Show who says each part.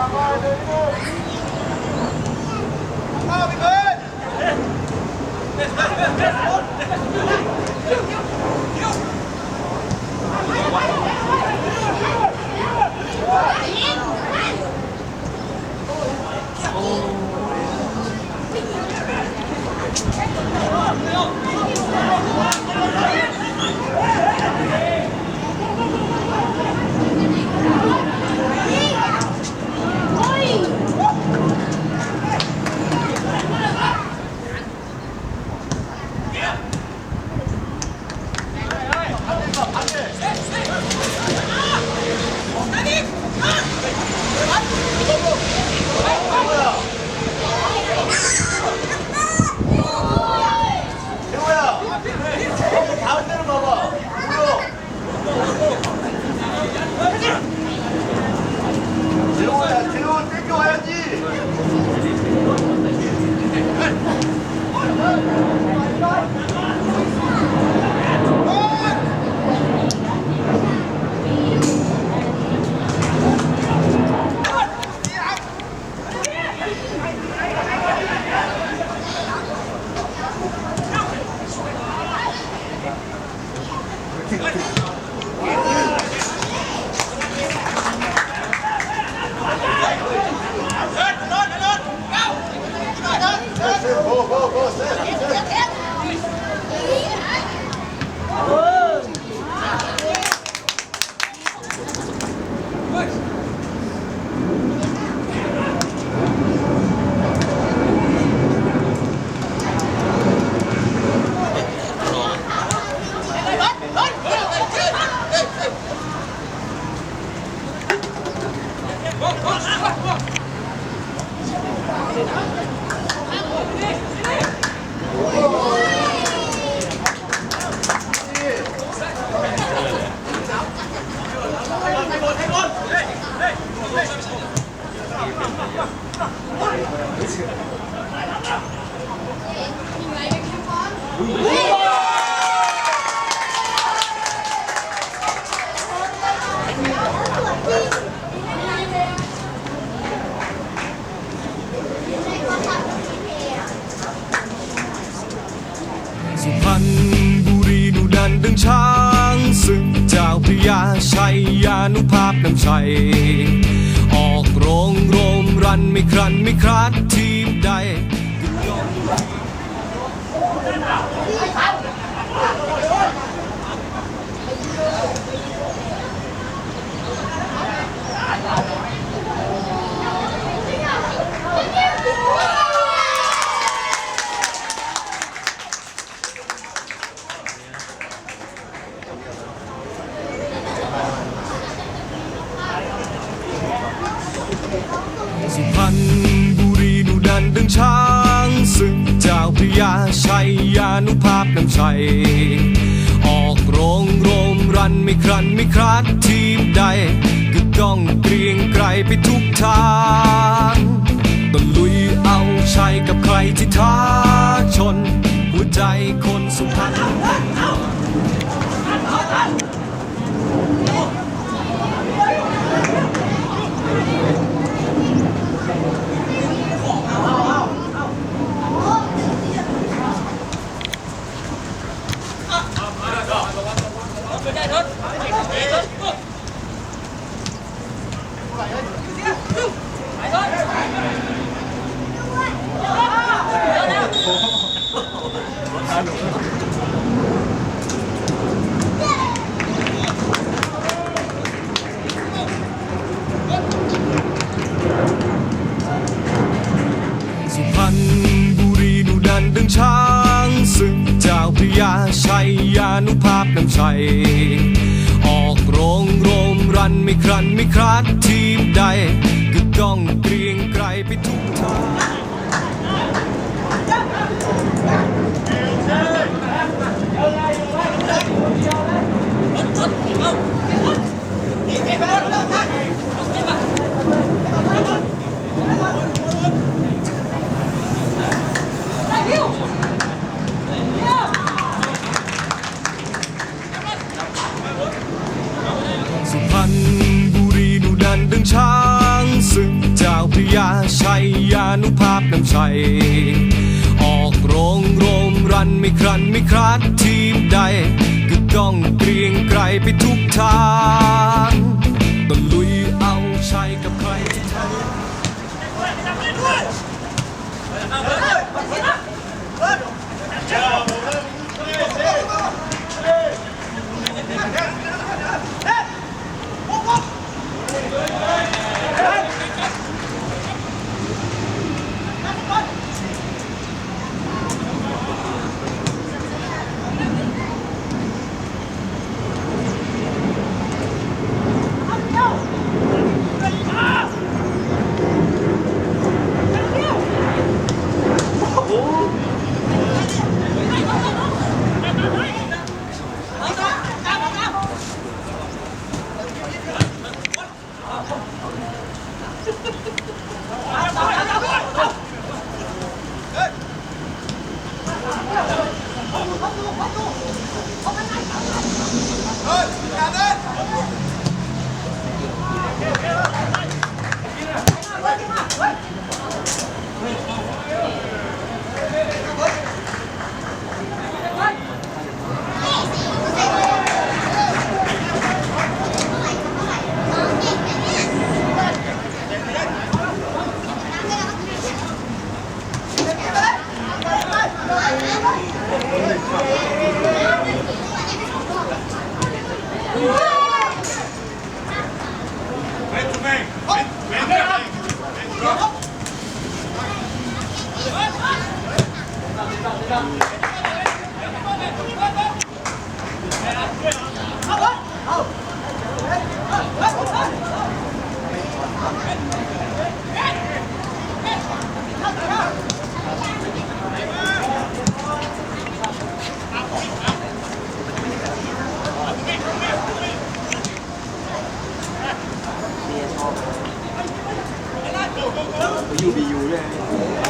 Speaker 1: Let's go. ยานุภาพน้ำชัย ออกโรงโรมรันไม่ครันไม่คลาดทีมใด สุพรรณบุรีดุดันดึงช้างศึกเจ้าพระยาชัยยานุภาพน้ำชัย ออกโรงโรมรันไม่ครันไม่คลาดทีมใดกึกก้องเกรียงไกรไปทุกทางตะลุยเอาชัยกับใครที่ท้าชน หัวใจคนสุพรรณ ชัยยานุภาพน้ำชัย ออกโรงโรมรันไม่ครันไม่ครัดทีมใดกึกก้องเกรียงไกรไปทุก ชัย ออกโรงโรมรันไม่ครันไม่คลาดทีมใด ก็ต้องเกรียงไกรไปทุกทางตะลุยเอาชัยกับใครที่ไทย
Speaker 2: ส ยูบียูด้ว